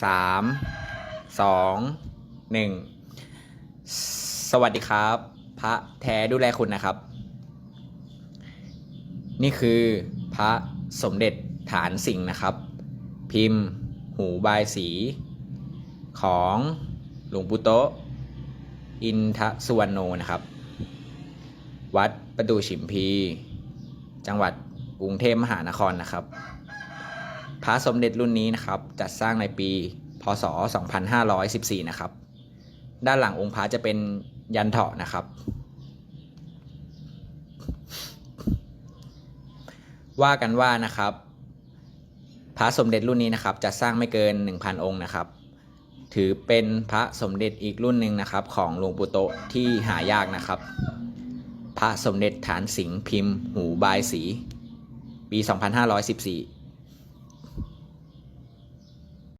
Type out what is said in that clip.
สามสองหนึ่งสวัสดีครับ พระแท้ดูแลคุณนะครับ นี่คือพระสมเด็จฐานสิงห์นะครับ พิมพ์ หูบายสี ของหลวงปู่โตอินทสุวรรณโนนะครับ วัดประดูฉิมพี จังหวัดกรุงเทพมหานครนะครับ พระสมเด็จรุ่นนี้นะครับจัดสร้างในปี พศ 2514 นะครับ ด้านหลังองค์พระจะเป็นยันเถาะนะครับ ว่ากันว่านะครับ พระสมเด็จรุ่นนี้นะครับจะสร้างไม่เกิน 1,000 องค์นะครับ ถือเป็นพระสมเด็จอีกรุ่นหนึ่งนะครับ ของหลวงปู่โตที่หายากนะครับ พระสมเด็จฐานสิงห์พิมพ์ หูบายสี ปี 2514